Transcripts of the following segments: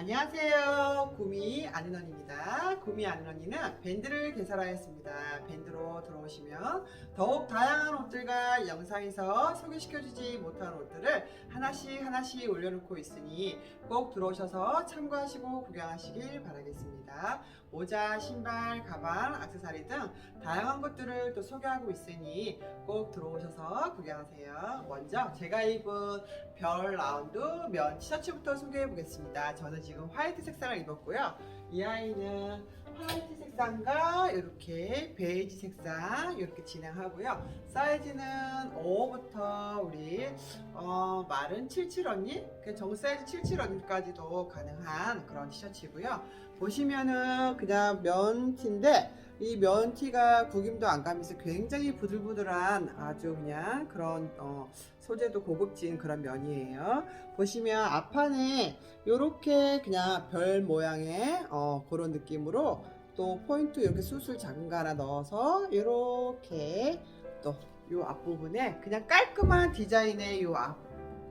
안녕하세요. 구미 아는 언니입니다. 구미 아는 언니는 밴드를 개설하였습니다. 밴드로 들어오시면 더욱 다양한 옷들과 영상에서 소개시켜주지 못한 옷들을 하나씩 하나씩 올려놓고 있으니 꼭 들어오셔서 참고하시고 구경하시길 바라겠습니다. 모자, 신발, 가방, 악세사리 등 다양한 것들을 또 소개하고 있으니 꼭 들어오셔서 구경하세요. 먼저 제가 입은 별 라운드 면 티셔츠부터 소개해 보겠습니다. 저는 지금 화이트 색상을 입었고요. 이 아이는 화이트 색상과 이렇게 베이지 색상 이렇게 진행하고요. 사이즈는 5부터 우리 어, 마른 77 언니, 그정 사이즈 77 언니까지도 가능한 그런 티셔츠고요. 보시면은 그냥 면티인데 이 면티가 구김도 안 가면서 굉장히 부들부들한 아주 그냥 그런 어, 소재도 고급진 그런 면이에요. 보시면 앞판에 이렇게 그냥 별 모양의 어, 그런 느낌으로 또 포인트 이렇게 수술 작은 거 하나 넣어서 이렇게 또 이 앞부분에 그냥 깔끔한 디자인의 요 앞,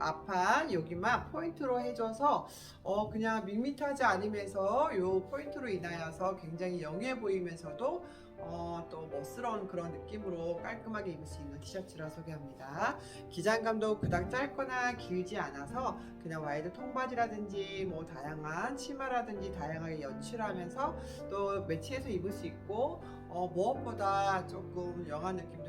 앞판 여기만 포인트로 해줘서 어 그냥 밋밋하지 않으면서 요 포인트로 인하여서 굉장히 영해 보이면서도 어 또 멋스러운 그런 느낌으로 깔끔하게 입을 수 있는 티셔츠라 소개합니다. 기장감도 그닥 짧거나 길지 않아서 그냥 와이드 통바지라든지 뭐 다양한 치마라든지 다양하게 연출하면서 또 매치해서 입을 수 있고 어 무엇보다 조금 영한 느낌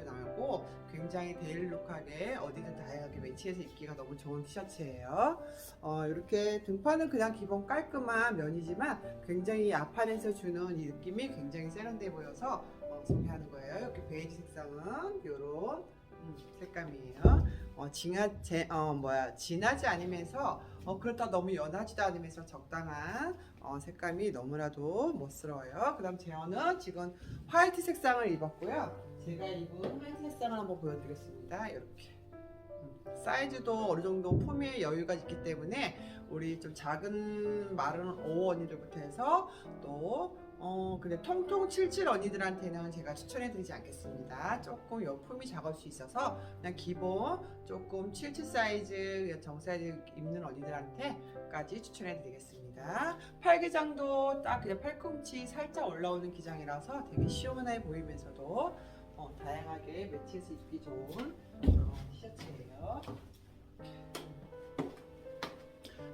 도 나고 굉장히 데일룩하게 어디든 다양하게 매치해서 입기가 너무 좋은 티셔츠예요. 어, 이렇게 등판은 그냥 기본 깔끔한 면이지만 굉장히 앞판에서 주는 이 느낌이 굉장히 세련돼 보여서 어, 소개하는 거예요. 이렇게 베이지 색상은 이런 음, 색감이에요. 어, 진하, 제, 어, 뭐야, 진하지 않으면서 어, 그렇다 너무 연하지도 않으면서 적당한 어, 색감이 너무나도 멋스러워요. 그 다음 제어는 지금 화이트 색상을 입었고요. 제가 입은 색상을 한번 보여드리겠습니다. 이렇게. 음, 사이즈도 어느 정도 폼에 여유가 있기 때문에 우리 좀 작은 마른 오 언니들부터 해서 또 어, 근데 통통 77 언니들한테는 제가 추천해 드리지 않겠습니다. 조금 요 폼이 작을 수 있어서 그냥 기본 조금 77 사이즈, 정 사이즈 입는 언니들한테까지 추천해 드리겠습니다. 팔기장도 딱 그냥 팔꿈치 살짝 올라오는 기장이라서 되게 시원해 보이면서도 어, 다양하게 매치해서 입기 좋은 그런 티셔츠예요.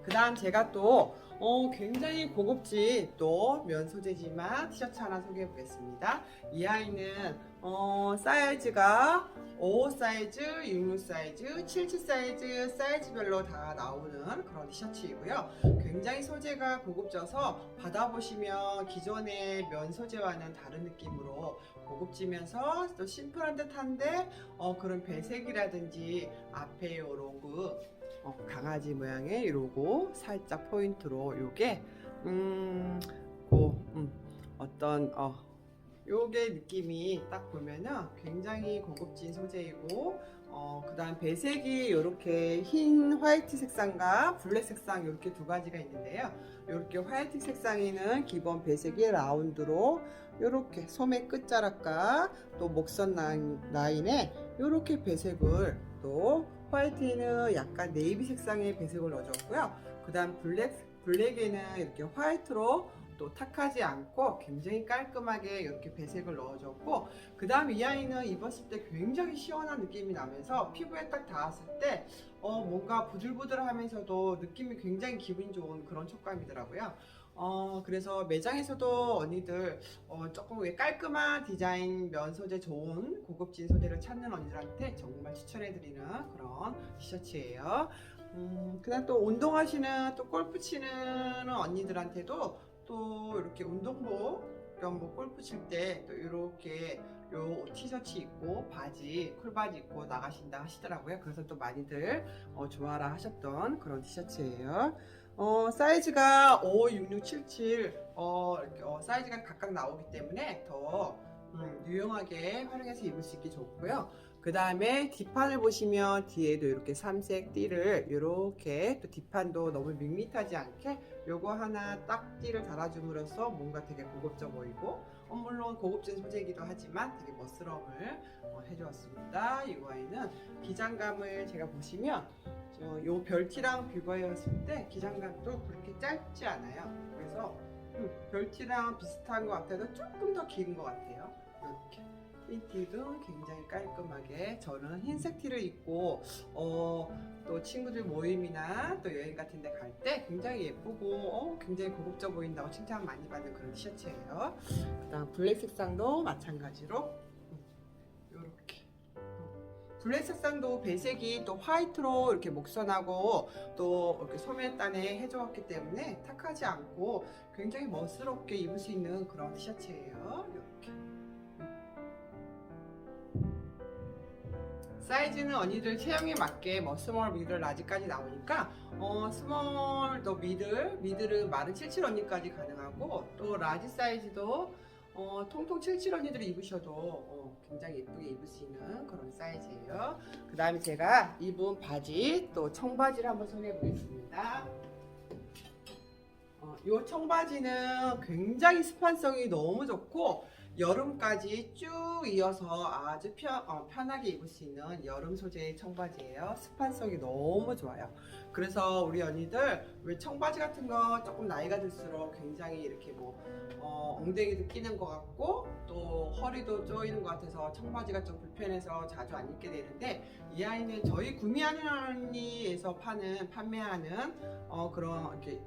그 다음 제가 또 어, 굉장히 고급진 또 면 소재지만 티셔츠 하나 소개해 보겠습니다. 이 아이는 어, 사이즈가 5 사이즈, 66 사이즈, 77 사이즈, 사이즈별로 다 나오는 그런 티셔츠이고요. 굉장히 소재가 고급져서 받아보시면 기존의 면 소재와는 다른 느낌으로 고급지면서 또 심플한 듯한데 어, 그런 배색이라든지 앞에 이런 그 어, 강아지 모양의 이 로고 살짝 포인트로 요게 음, 고, 음, 어떤 어, 요게 느낌이 딱 보면은 굉장히 고급진 소재이고 어, 그 다음 배색이 이렇게 흰 화이트 색상과 블랙 색상 이렇게 두 가지가 있는데요. 이렇게 화이트 색상에는 기본 배색이 라운드로 이렇게 소매 끝자락과 또 목선 라인- 라인에 이렇게 배색을 또 화이트에는 약간 네이비 색상의 배색을 넣어줬고요. 그 다음 블랙, 블랙에는 이렇게 화이트로 또 탁하지 않고 굉장히 깔끔하게 이렇게 배색을 넣어줬고 그 다음 이 아이는 입었을 때 굉장히 시원한 느낌이 나면서 피부에 딱 닿았을 때 어, 뭔가 부들부들하면서도 느낌이 굉장히 기분 좋은 그런 촉감이더라고요. 어, 그래서 매장에서도 언니들 어, 조금 왜 깔끔한 디자인 면 소재 좋은 고급진 소재를 찾는 언니들한테 정말 추천해드리는 그런 티셔츠예요. 음, 그다음 또 운동하시는 또 골프 치는 언니들한테도 또 이렇게 운동복 겸뭐 골프 칠 때 또 이렇게 요 티셔츠 입고 바지 쿨바지 입고 나가신다 하시더라고요. 그래서 또 많이들 어, 좋아라 하셨던 그런 티셔츠예요. 어, 사이즈가 5, 6, 6, 7, 7 어, 이렇게, 어, 사이즈가 각각 나오기 때문에 더 음, 유용하게 활용해서 입을 수 있게 좋고요. 그 다음에 뒷판을 보시면 뒤에도 이렇게 삼색 띠를 이렇게 또 뒷판도 너무 밋밋하지 않게 요거 하나 딱 띠를 달아줌으로써 뭔가 되게 고급져 보이고 어, 물론 고급진 소재이기도 하지만 되게 멋스러움을 어, 해주었습니다. 이 아이는 기장감을 제가 보시면 저, 요 별티랑 비교해봤을 때 기장감도 그렇게 짧지 않아요. 그래서 음, 별티랑 비슷한 것 같아도 조금 더 긴 것 같아요. 이렇게. 이 티도 굉장히 깔끔하게 저는 흰색 티를 입고 어, 또 친구들 모임이나 또 여행 같은 데 갈 때 굉장히 예쁘고 어, 굉장히 고급져 보인다고 칭찬 많이 받는 그런 티셔츠예요. 그 다음 블랙 색상도 마찬가지로 이렇게 블랙 색상도 배색이 또 화이트로 이렇게 목선하고 또 이렇게 소매단에 해주었기 때문에 탁하지 않고 굉장히 멋스럽게 입을 수 있는 그런 티셔츠예요. 이렇게. 사이즈는 언니들 체형에 맞게 뭐 스몰, 미들, 라지까지 나오니까 어 스몰 또 미들, 미들은 마른 77 언니까지 가능하고 또 라지 사이즈도 어 통통 77 언니들이 입으셔도 어, 굉장히 예쁘게 입을 수 있는 그런 사이즈예요. 그 다음에 제가 입은 바지 또 청바지를 한번 소개해 보겠습니다. 어, 이 청바지는 굉장히 스판성이 너무 좋고 여름까지 쭉 이어서 아주 편, 어, 편하게 입을 수 있는 여름 소재의 청바지예요. 스판성이 너무 좋아요. 그래서 우리 언니들 왜 청바지 같은 거 조금 나이가 들수록 굉장히 이렇게 뭐 어, 엉덩이도 끼는 것 같고 또 허리도 조이는 것 같아서 청바지가 좀 불편해서 자주 안 입게 되는데 이 아이는 저희 구미하는 언니에서 파는 판매하는 어, 그런 이렇게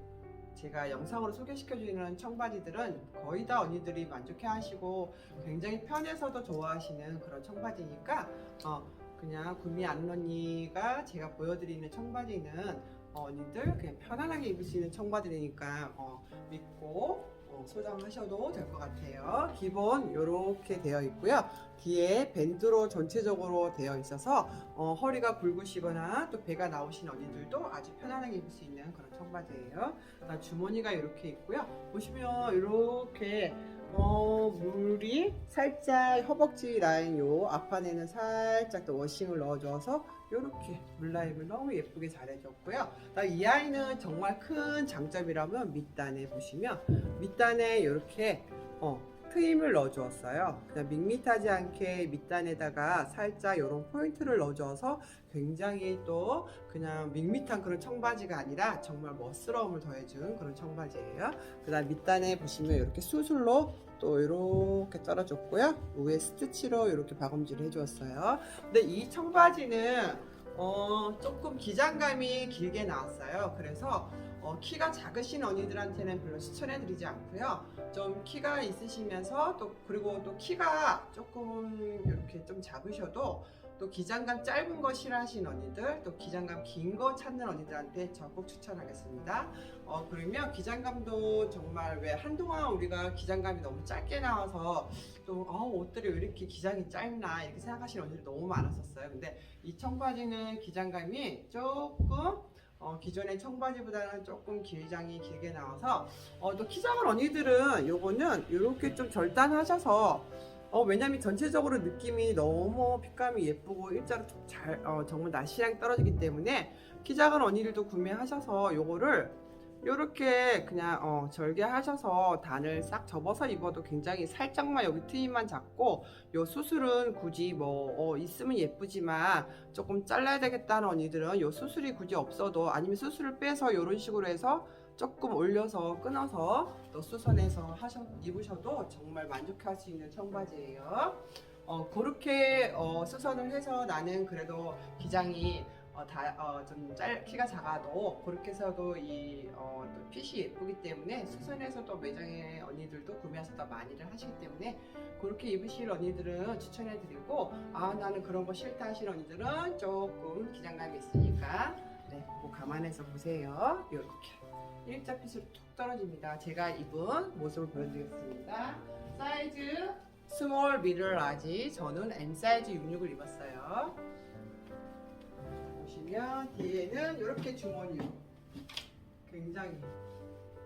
제가 영상으로 소개시켜주는 청바지들은 거의 다 언니들이 만족해 하시고 굉장히 편해서도 좋아하시는 그런 청바지니까 어, 그냥 구미 아는 언니가 제가 보여드리는 청바지는 어, 언니들 그냥 편안하게 입을 수 있는 청바지니까 어, 믿고 어, 소장하셔도 될 것 같아요. 기본 이렇게 되어 있고요. 뒤에 밴드로 전체적으로 되어 있어서 어, 허리가 굵으시거나 또 배가 나오신 언니들도 아주 편안하게 입을 수 있는 그런 청바지예요. 그다음 주머니가 이렇게 있고요. 보시면 이렇게 어, 물이 살짝 허벅지 라인 요 앞판에는 살짝 또 워싱을 넣어줘서 이렇게 물라입을 너무 예쁘게 잘해줬고요. 이 아이는 정말 큰 장점이라면 밑단에 보시면 밑단에 이렇게 어, 트임을 넣어주었어요. 그냥 밋밋하지 않게 밑단에다가 살짝 이런 포인트를 넣어줘서 굉장히 또 그냥 밋밋한 그런 청바지가 아니라 정말 멋스러움을 더해준 그런 청바지예요. 그 다음 밑단에 보시면 이렇게 수술로 또 이렇게 떨어졌고요. 위에 스티치로 이렇게 박음질을 해주었어요. 근데 이 청바지는 어, 조금 기장감이 길게 나왔어요. 그래서 어, 키가 작으신 언니들한테는 별로 추천해드리지 않고요. 좀 키가 있으시면서 또 그리고 또 키가 조금 이렇게 좀 작으셔도 또 기장감 짧은 거 싫어하시는 언니들, 또 기장감 긴 거 찾는 언니들한테 적극 추천하겠습니다. 어, 그러면 기장감도 정말 왜 한동안 우리가 기장감이 너무 짧게 나와서 또 어, 옷들이 왜 이렇게 기장이 짧나 이렇게 생각하시는 언니들 너무 많았었어요. 근데 이 청바지는 기장감이 조금 어, 기존의 청바지보다는 조금 길장이 길게 나와서 어, 또 키 작은 언니들은 요거는 이렇게 좀 절단하셔서 어, 왜냐면 전체적으로 느낌이 너무 핏감이 예쁘고 일자로 잘 어, 정말 나시랑 떨어지기 때문에 키 작은 언니들도 구매하셔서 요거를 요렇게 그냥 어, 절개하셔서 단을 싹 접어서 입어도 굉장히 살짝만 여기 트임만 잡고 요 수술은 굳이 뭐 어, 있으면 예쁘지만 조금 잘라야 되겠다는 언니들은 요 수술이 굳이 없어도 아니면 수술을 빼서 요런 식으로 해서 조금 올려서 끊어서 또 수선해서 하셔 입으셔도 정말 만족할 수 있는 청바지예요. 어, 그렇게 어, 수선을 해서 나는 그래도 기장이 어, 다, 어, 좀 짧, 키가 작아도 그렇게 해서도 이 어, 또 핏이 예쁘기 때문에 수선해서도 매장에 언니들도 구매해서 더 많이를 하시기 때문에 그렇게 입으실 언니들은 추천해드리고 아 나는 그런 거 싫다 하시는 언니들은 조금 기장감이 있으니까 네, 그 감안해서 보세요. 이렇게 일자 핏으로 툭 떨어집니다. 제가 입은 모습을 보여드리겠습니다. 사이즈 스몰, 미들, 라지 저는 M 사이즈 66을 입었어요. 보시면 뒤에는 이렇게 주머니요. 굉장히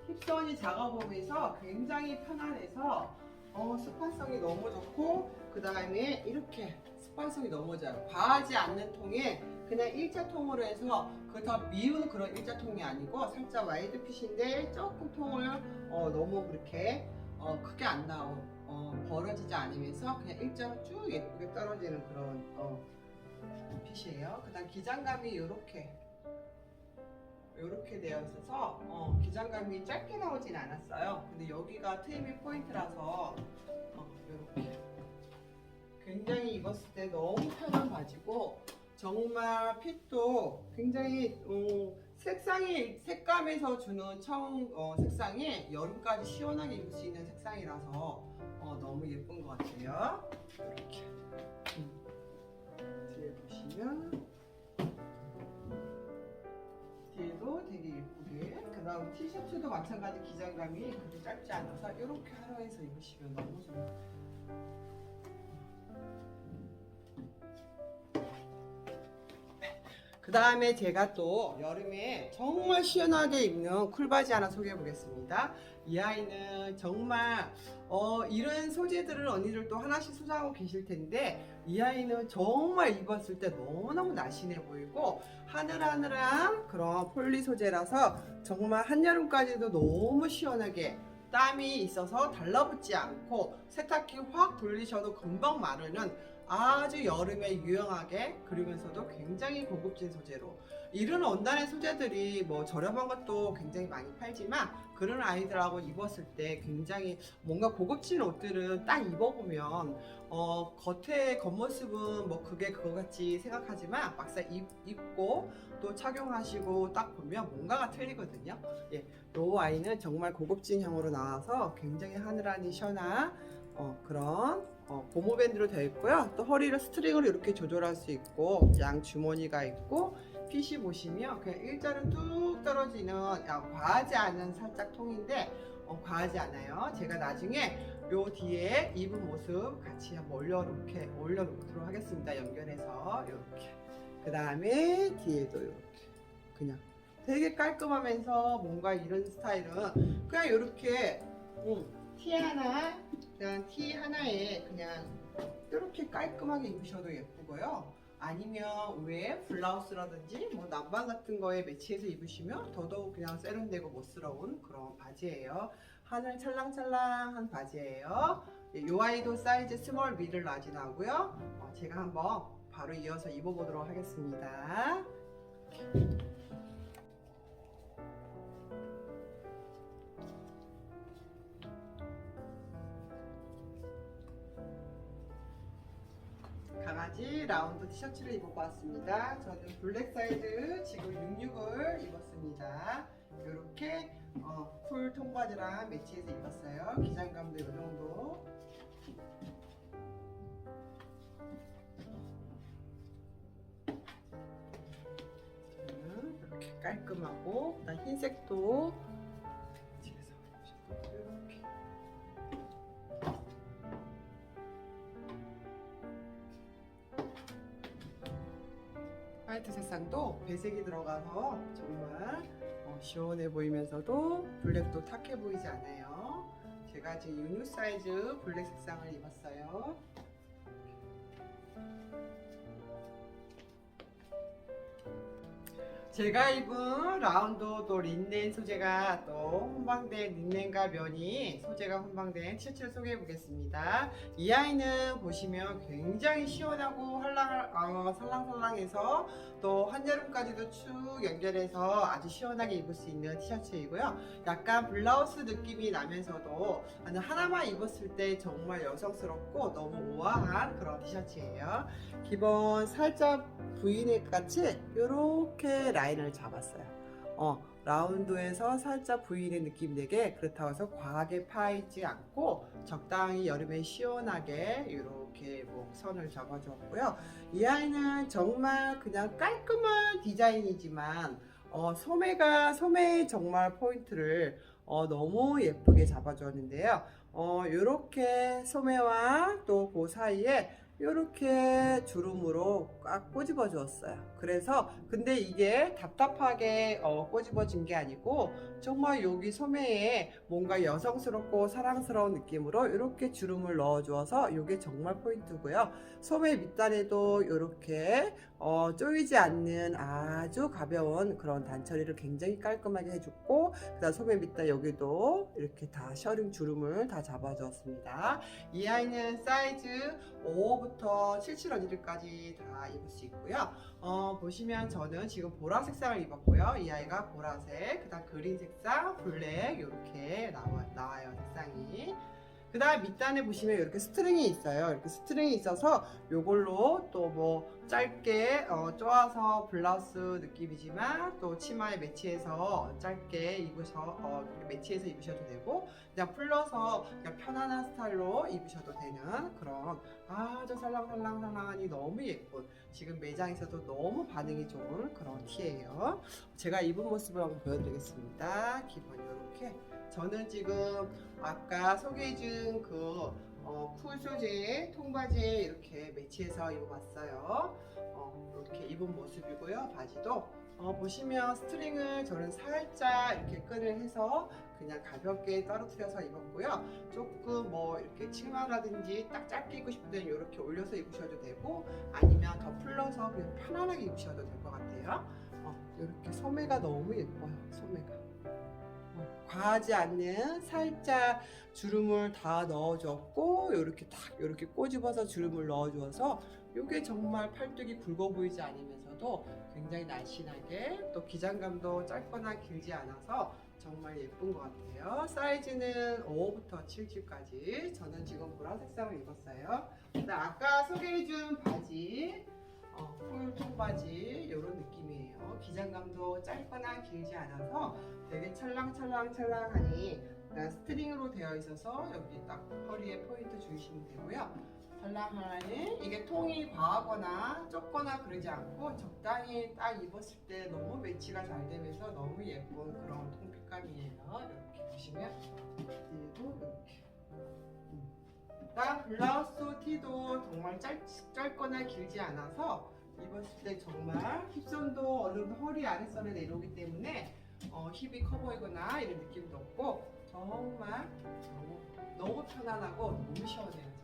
힙선이 작아 보면서 굉장히 편안해서 어, 스판성이 너무 좋고 그 다음에 이렇게 스판성이 너무 좋아요. 과하지 않는 통에 그냥 일자 통으로 해서 그 더 미운 그런 일자 통이 아니고 살짝 와이드 핏인데 조금 통을 어, 너무 그렇게 어, 크게 안 나온 어, 벌어지지 않으면서 그냥 일자로 쭉 예쁘게 떨어지는 그런 어, 핏이에요. 그 다음 기장감이 이렇게 이렇게 되어 있어서 어, 기장감이 짧게 나오진 않았어요. 근데 여기가 트임이 포인트라서 어, 이렇게 굉장히 입었을 때 너무 편한 바지고 정말 핏도 굉장히 어, 색상이 색감에서 주는 청 어, 색상이 여름까지 시원하게 입을 수 있는 색상이라서 어, 너무 예쁜 것 같아요. 이렇게 보시면 뒤에도 되게 예쁘게 그 다음 티셔츠도 마찬가지 기장감이 그렇게 짧지 않아서 이렇게 하나에서 입으시면 너무 좋아요. 그 다음에 제가 또 여름에 정말 시원하게 입는 쿨바지 하나 소개해 보겠습니다. 이 아이는 정말 어, 이런 소재들을 언니들 또 하나씩 소장하고 계실 텐데 이 아이는 정말 입었을 때 너무너무 날씬해 보이고 하늘하늘한 그런 폴리 소재라서 정말 한여름까지도 너무 시원하게 땀이 있어서 달라붙지 않고 세탁기 확 돌리셔도 금방 마르는 아주 여름에 유용하게 그리면서도 굉장히 고급진 소재로. 이런 원단의 소재들이 뭐 저렴한 것도 굉장히 많이 팔지만 그런 아이들하고 입었을 때 굉장히 뭔가 고급진 옷들은 딱 입어보면 어 겉에 겉모습은 뭐 그게 그거 같이 생각하지만 막상 입, 입고 또 착용하시고 딱 보면 뭔가가 틀리거든요. 예, 요 아이는 정말 고급진 형으로 나와서 굉장히 하늘하니 시원한 어, 그런 어, 고무 밴드로 되어 있고요. 또 허리를 스트링으로 이렇게 조절할 수 있고 양 주머니가 있고 핏이 보시면 그냥 일자로 뚝 떨어지는 야, 과하지 않은 살짝 통인데 어, 과하지 않아요. 제가 나중에 요 뒤에 입은 모습 같이 한번 올려놓게 올려놓도록 하겠습니다. 연결해서 이렇게 그 다음에 뒤에도 이렇게 그냥 되게 깔끔하면서 뭔가 이런 스타일은 그냥 이렇게 음, 티 하나 그냥 티 하나에 그냥 이렇게 깔끔하게 입으셔도 예쁘고요. 아니면 위에 블라우스라든지 뭐 남방 같은 거에 매치해서 입으시면 더더욱 그냥 세련되고 멋스러운 그런 바지예요. 하늘 찰랑찰랑한 바지예요. 예, 요 아이도 사이즈 스몰 미들 라지 나오고요. 어, 제가 한번 바로 이어서 입어보도록 하겠습니다. 강아지 라운드 티셔츠를 입어봤습니다. 저는 블랙 사이즈 지금 66을 입었습니다. 이렇게 어, 풀 통바지랑 매치해서 입었어요. 기장감도 이 정도. 저는 이렇게 깔끔하고 흰색도 색상도 배색이 들어가서 정말 어, 시원해 보이면서도 블랙도 탁해 보이지 않아요. 제가 지금 유뉴 사이즈 블랙 색상을 입었어요. 제가 입은 라운드 또 린넨 소재가 또 혼방된 린넨과 면이 소재가 혼방된 티셔츠를 소개해 보겠습니다. 이 아이는 보시면 굉장히 시원하고 활랑, 어, 살랑살랑해서 또 한여름까지도 쭉 연결해서 아주 시원하게 입을 수 있는 티셔츠이고요. 약간 블라우스 느낌이 나면서도 하나만 입었을 때 정말 여성스럽고 너무 우아한 그런 티셔츠예요. 기본 살짝 V넥 같이 이렇게 라인을 잡았어요. 어, 라운드에서 살짝 V넥 느낌 내게 그렇다고 해서 과하게 파이지 않고 적당히 여름에 시원하게 이렇게 뭐 선을 잡아주었고요. 이 아이는 정말 그냥 깔끔한 디자인이지만 어, 소매가 소매의 정말 포인트를 어, 너무 예쁘게 잡아주었는데요. 어, 이렇게 소매와 또 그 사이에 이렇게 주름으로 꽉 꼬집어 주었어요. 그래서 근데 이게 답답하게 어, 꼬집어진 게 아니고 정말 여기 소매에 뭔가 여성스럽고 사랑스러운 느낌으로 이렇게 주름을 넣어 주어서 이게 정말 포인트고요. 소매 밑단에도 이렇게 어, 쪼이지 않는 아주 가벼운 그런 단처리를 굉장히 깔끔하게 해줬고 그다음 소매 밑단 여기도 이렇게 다 셔링 주름을 다 잡아주었습니다. 이 아이는 사이즈 5 5호부터 77 어디들까지 다 입을 수 있고요. 어, 보시면 저는 지금 보라 색 상을 입었고요. 이 아이가 보라색, 그 다음 그린 색상, 블랙 이렇게 나와, 나와요 색상이. 그 다음 밑단에 보시면 이렇게 스트링이 있어요. 이렇게 스트링이 있어서 요걸로 또 뭐 짧게 어, 쪼아서 블라우스 느낌이지만 또 치마에 매치해서 짧게 입으셔 어, 매치해서 입으셔도 되고 그냥 풀러서 그냥 편안한 스타일로 입으셔도 되는 그런 아주 살랑살랑살랑하니 너무 예쁜 지금 매장에서도 너무 반응이 좋은 그런 티예요. 제가 입은 모습을 한번 보여드리겠습니다. 기본 이렇게 저는 지금 아까 소개해준 그 어, 쿨 소재의 통바지에 이렇게 매치해서 입어봤어요. 어, 이렇게 입은 모습이고요. 바지도 어, 보시면 스트링을 저는 살짝 이렇게 끈을 해서 그냥 가볍게 떨어뜨려서 입었고요. 조금 뭐 이렇게 치마라든지 딱 짧게 입고 싶을 때는 이렇게 올려서 입으셔도 되고 아니면 더 풀러서 그냥 편안하게 입으셔도 될 것 같아요. 어, 이렇게 소매가 너무 예뻐요. 소매가. 어, 과하지 않는 살짝 주름을 다 넣어줬고 이렇게 딱 이렇게 꼬집어서 주름을 넣어줘서 이게 정말 팔뚝이 굵어 보이지 않으면서도 굉장히 날씬하게 또 기장감도 짧거나 길지 않아서 정말 예쁜 것 같아요. 사이즈는 5부터 7주까지 저는 지금 보라 색상을 입었어요. 아까 소개해준 바지 어, 풀 통바지 이런 느낌이에요. 기장감도 짧거나 길지 않아서 되게 찰랑찰랑찰랑하니 스트링으로 되어 있어서 여기 딱 허리에 포인트 주시면 되고요. 찰랑하니 이게 통이 과하거나 좁거나 그러지 않고 적당히 딱 입었을 때 너무 매치가 잘 되면서 너무 예쁜 그런 통핏감이에요. 이렇게 보시면 뒤에도 이렇게. 음. 그다음 블라우스 티도 정말 짧, 짧거나 길지 않아서 입었을 때 정말 힙선도 어느 정도 허리 아랫선에 내려오기 때문에 어, 힙이 커 보이거나 이런 느낌도 없고 정말 너무, 너무 편안하고 너무 시원해요.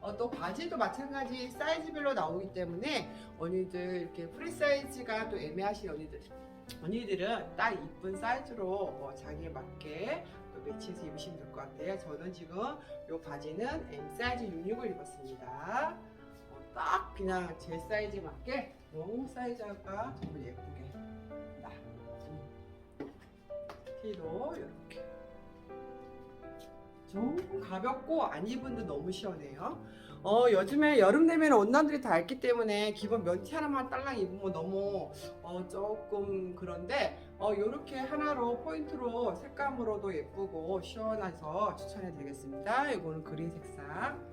어, 또 바지도 마찬가지 사이즈별로 나오기 때문에 언니들 이렇게 프리 사이즈가 또 애매하신 언니들 언니들은 딱 이쁜 사이즈로 어, 자기에 맞게 또 매치해서 입으시면 될 것 같아요. 저는 지금 이 바지는 M 사이즈 66을 입었습니다. 어, 딱 그냥 제 사이즈에 맞게 너무 사이즈가 정말 예쁘게 딱 음. 티도 이렇게 너무 가볍고 안 입은데 너무 시원해요. 어 요즘에 여름 되면 원단들이 다 얇기 때문에 기본 면티 하나만 딸랑 입으면 너무 어 조금 그런데 어 요렇게 하나로 포인트로 색감으로도 예쁘고 시원해서 추천해 드리겠습니다. 이거는 그린 색상.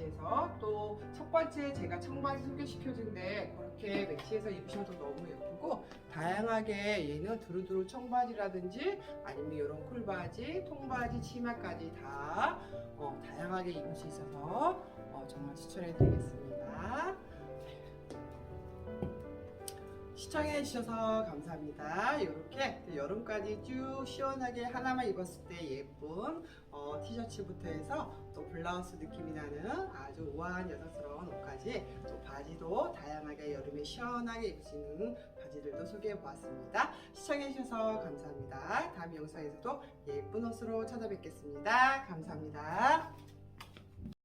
매치해서 또 첫 번째 제가 청바지 소개시켜준데 그렇게 매치해서 입으셔도 너무 예쁘고 다양하게 얘는 두루두루 청바지라든지 아니면 이런 쿨바지, 통바지, 치마까지 다 어, 다양하게 입을 수 있어서 어, 정말 추천해 드리겠습니다. 시청해 주셔서 감사합니다. 이렇게 여름까지 쭉 시원하게 하나만 입었을 때 예쁜 어, 티셔츠부터 해서 또 블라우스 느낌이 나는 아주 우아한 여성스러운 옷까지 또 바지도 다양하게 여름에 시원하게 입을 수 있는 바지들도 소개해 보았습니다. 시청해 주셔서 감사합니다. 다음 영상에서도 예쁜 옷으로 찾아뵙겠습니다. 감사합니다.